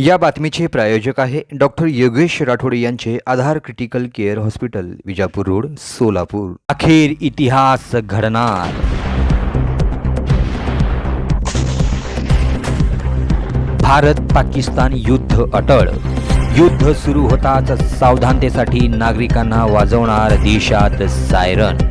या बातमीचे प्रायोजक आहे डॉक्टर योगेश राठोड यांचे Aadhar critical care hospital Vijapur road Solapur. अखेर इतिहास घडणार. भारत पाकिस्तान युद्ध अटळ. युद्ध सुरू होताच सावधानतेसाठी नागरिकांना वाजवणार देशात सायरन.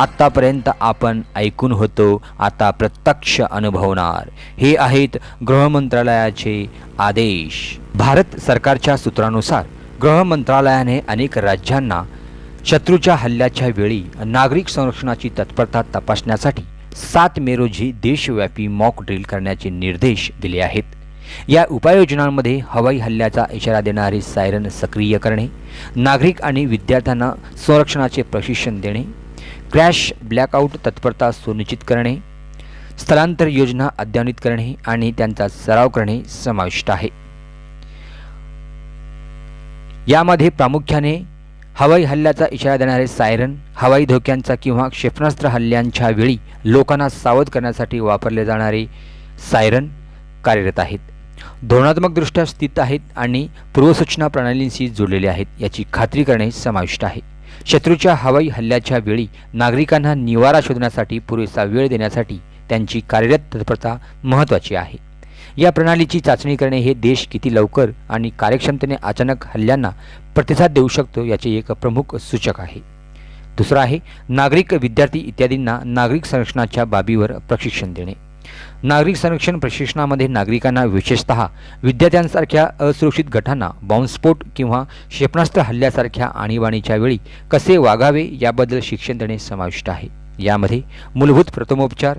आत्तापर्यंत आपण ऐकून होतो आता प्रत्यक्ष अनुभवणार. हे आहेत गृह मंत्रालयाचे आदेश. भारत सरकारच्या सूत्रानुसार गृह मंत्रालयाने अनेक राज्यांना शत्रूच्या हल्ल्याच्या वेळी नागरिक संरक्षणाची तत्परता तपासण्यासाठी सात मे रोजी देशव्यापी मॉक ड्रिल करण्याचे निर्देश दिले आहेत. या उपाययोजनांमध्ये हवाई हल्ल्याचा इशारा देणारे सायरन सक्रिय करणे नागरिक आणि विद्यार्थ्यांना संरक्षणाचे प्रशिक्षण देणे क्रॅश ब्लॅकआउट तत्परता सुनिश्चित करणे स्थलांतर योजना अद्यावित करणे आणि त्यांचा सराव करणे समाविष्ट आहे. यामध्ये प्रामुख्याने हवाई हल्ल्याचा इशारा देणारे सायरन हवाई धोक्यांचा किंवा क्षेपणास्त्र हल्ल्यांच्या वेळी लोकांना सावध करण्यासाठी वापरले जाणारे सायरन कार्यरत आहेत. धोरणात्मकदृष्ट्या स्थित आहेत आणि पूर्वसूचना प्रणालींशी जोडलेले आहेत याची खात्री करणे समाविष्ट आहे. शत्रूच्या हवाई हल्ल्याच्या वेळी नागरिकांना निवारा शोधण्यासाठी पुरेसा वेळ देण्यासाठी त्यांची कार्यरत तत्परता महत्त्वाची आहे. या प्रणालीची चाचणी करणे हे देश किती लवकर आणि कार्यक्षमतेने अचानक हल्ल्यांना प्रतिसाद देऊ शकतो याचे एक प्रमुख सूचक आहे. दुसरं आहे नागरिक विद्यार्थी इत्यादींना नागरिक संरक्षणाच्या बाबीवर प्रशिक्षण देणे. नागरिक संरक्षण प्रशिक्षणामध्ये नागरिकांना विशेषतः विद्यार्थ्यांसारख्या असुरक्षित गटांना बॉम्बस्फोट किंवा क्षेपणास्त्र हल्ल्यासारख्या आणीबाणीच्या वेळी कसे वागावे याबद्दल शिक्षण देणे समाविष्ट आहे. यामध्ये मूलभूत प्रथमोपचार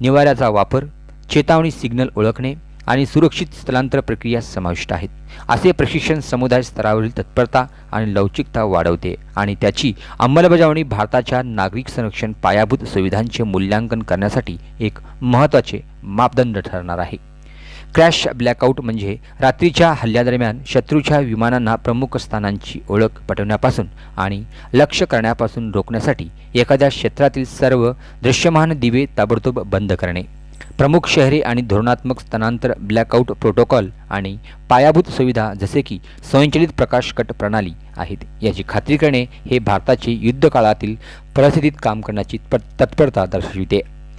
निवाऱ्याचा वापर चेतावणी सिग्नल ओळखणे आणि सुरक्षित स्थलांतर प्रक्रिया समाविष्ट आहेत. असे प्रशिक्षण समुदाय स्तरावरील तत्परता आणि लवचिकता वाढवते आणि त्याची अंमलबजावणी भारताच्या नागरिक संरक्षण पायाभूत सुविधांचे मूल्यांकन करण्यासाठी एक महत्त्वाचे मापदंड ठरणार आहे. क्रॅश ब्लॅकआउट म्हणजे रात्रीच्या हल्ल्यादरम्यान शत्रूच्या विमानांना प्रमुख स्थानांची ओळख पटवण्यापासून आणि लक्ष्य करण्यापासून रोखण्यासाठी एखाद्या क्षेत्रातील सर्व दृश्यमान दिवे ताबडतोब बंद करणे. प्रमुख शहरे आणि धोरणात्मक स्थानांतर ब्लॅकआउट प्रोटोकॉल आणि पायाभूत सुविधा जसे की स्वयंचलित प्रकाशकट प्रणाली आहेत. याची खात्री करणे हे भारताची युद्धकाळातील परिस्थितीत काम करण्याची तत्परता दर्शविते.